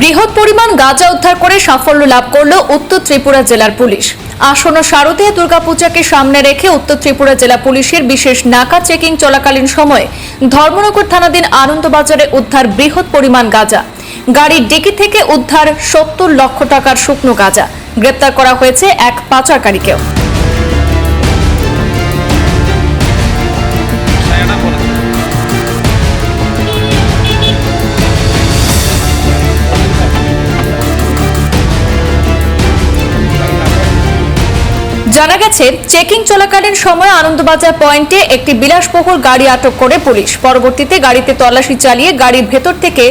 বৃহৎ পরিমাণ গাঁজা উদ্ধার করে সাফল্য লাভ করল উত্তর ত্রিপুরা জেলার পুলিশ। আসন্ন শারদীয় দুর্গাপূজাকে সামনে রেখে উত্তর ত্রিপুরা জেলা পুলিশের বিশেষ নাকা চেকিং চলাকালীন সময়ে ধর্মনগর থানাধীন আনন্দবাজারে উদ্ধার বৃহৎ পরিমাণ গাঁজা। গাড়ির ডিকি থেকে উদ্ধার সত্তর লক্ষ টাকার শুকনো গাঁজা। গ্রেপ্তার করা হয়েছে এক পাচারকারীকেও। জানা গেছে, চেকিং চলাকালীন সময় আনন্দবাজার পয়েন্টে একটি বিলাসবহুল গাড়ি আটক করে পুলিশ। পরবর্তীতে গাড়িতে তল্লাশি চালিয়ে গাড়ির ভেতর থেকে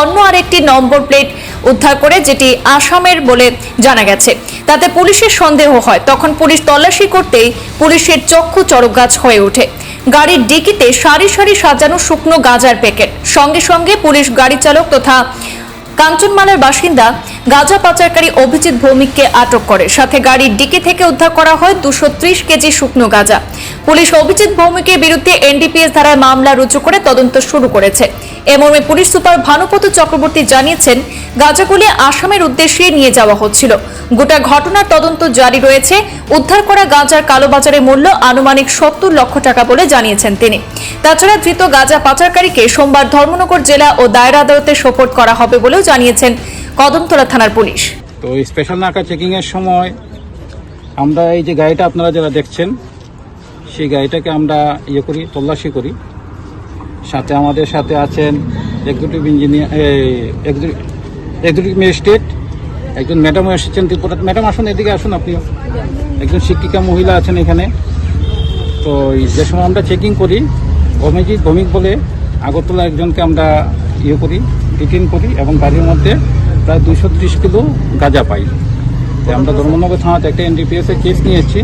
অন্য আরেকটি নম্বর প্লেট উদ্ধার করে, যেটি আসামের বলে জানা গেছে। তাতে পুলিশের সন্দেহ হয়। তখন পুলিশ তল্লাশি করতেই পুলিশের চক্ষু চড়কগাছ হয়ে ওঠে। গাড়ির ডিকিতে সারি সারি সাজানো শুকনো গাঁজার প্যাকেট। সঙ্গে সঙ্গে পুলিশ গাড়ি চালক তথা কাঞ্চনমালার বাসিন্দা গাঁজা পাচারকারী অভিজিৎ ভৌমিককে আটক করে। সাথে গাড়ির ডিকি থেকে উদ্ধার করা হয় দুশো কেজি শুকনো গাঁজা। পুলিশ অভিজিৎ ভৌমিকের বিরুদ্ধে এনডিপিএস ধারায় মামলা রুজু করে তদন্ত শুরু করেছে। এ মর্মে পুলিশ সুপার ভানুপত চক্রবর্তী জানিয়েছেন, গাঁজাগুলি আসামের উদ্দেশ্যে নিয়ে যাওয়া হচ্ছিল। গোটা ঘটনার তদন্ত জারি রয়েছে। উদ্ধার করা গাঁজার কালোবাজারে মূল্য আনুমানিক সত্তর লক্ষ টাকা বলে জানিয়েছেন তিনি। তাছাড়া ধৃত গাঁজা পাচারকারীকে সোমবার ধর্মনগর জেলা ও দায়রা আদালতে সোপর্দ করা হবে বলেও জানিয়েছেন কদমতলা থানার পুলিশ। তো স্পেশাল নাকা চেকিংয়ের সময় আমরা এই যে গাড়িটা আপনারা যারা দেখছেন, সেই গাড়িটাকে আমরা ইয়ে করি, তল্লাশি করি। সাথে আমাদের সাথে আছেন এক্সিকিউটিভ ইঞ্জিনিয়ার এক্সিকিউটিভ ম্যাজিস্ট্রেট একজন ম্যাডামও এসেছেন, ত্রিপুরা ম্যাডাম আসুন, এদিকে আসুন আপনিও একজন শিক্ষিকা মহিলা আছেন এখানে। তো যে সময় আমরা চেকিং করি, অভিজিৎ ভৌমিক বলে আগরতলা একজনকে আমরা ইয়ে করি ডিটেন করি এবং গাড়ির মধ্যে প্রায় দুইশো ত্রিশ কিলো গাঁজা পাই। আমরা ধর্মনগর থানাতে একটা এনডিপিএস এর কেস নিয়েছি।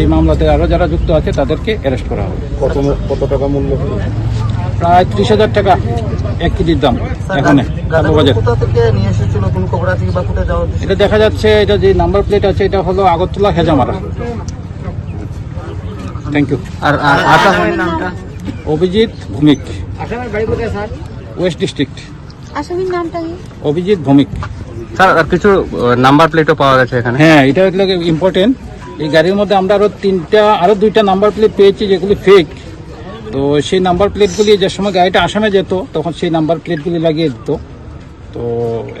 এই মামলাতে আরও যারা যুক্ত আছে তাদেরকে অ্যারেস্ট করা হবে। কত কত টাকা মূল্য? প্রায় ত্রিশ হাজার টাকা এক কেজির দাম এখানে? এটা দেখা যাচ্ছে এটা যে নাম্বার প্লেট আছে এটা হলো আগরতলা হেজামারা। থ্যাংক ইউ আর আর আসামের নামটা? অভিজিৎ ভৌমিক। আসামের বাড়ি কোথায় স্যার ওয়েস্ট ডিস্ট্রিক্ট আসামির নামটা কি? অভিজিৎ ভৌমিক। স্যার আর কিছু নাম্বার প্লেটও পাওয়া গেছে এখানে? হ্যাঁ এটা হচ্ছে ইম্পর্টেন্ট এই গাড়ির মধ্যে আমরা আরও তিনটা আরও দুইটা নাম্বার প্লেট পেয়েছি যেগুলি ফেক তো সেই নাম্বার প্লেটগুলি যে সময় গাড়িটা আসামে যেত তখন সেই নাম্বার প্লেটগুলি লাগিয়ে দিত। তো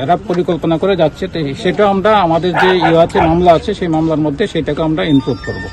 এরা পরিকল্পনা করে যাচ্ছে। তো সেটা আমরা আমাদের যে ইয়াতে মামলা আছে সেই মামলার মধ্যে সেটাকে আমরা ইনক্লুড করব।